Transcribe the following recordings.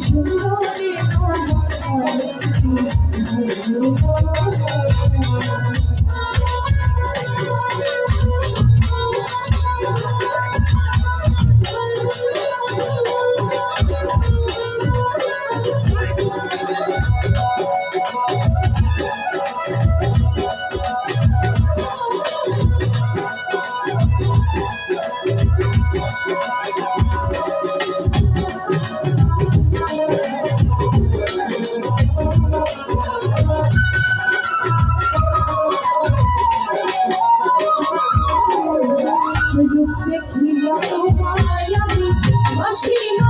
সুযোগ Chino.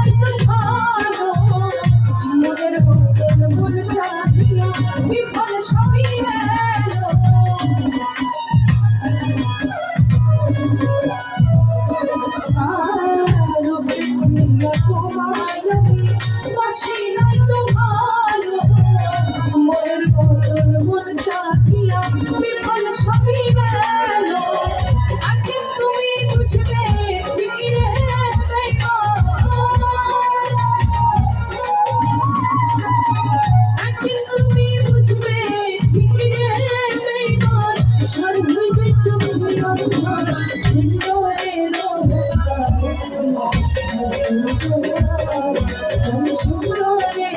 অন্ধকার সুন্দরের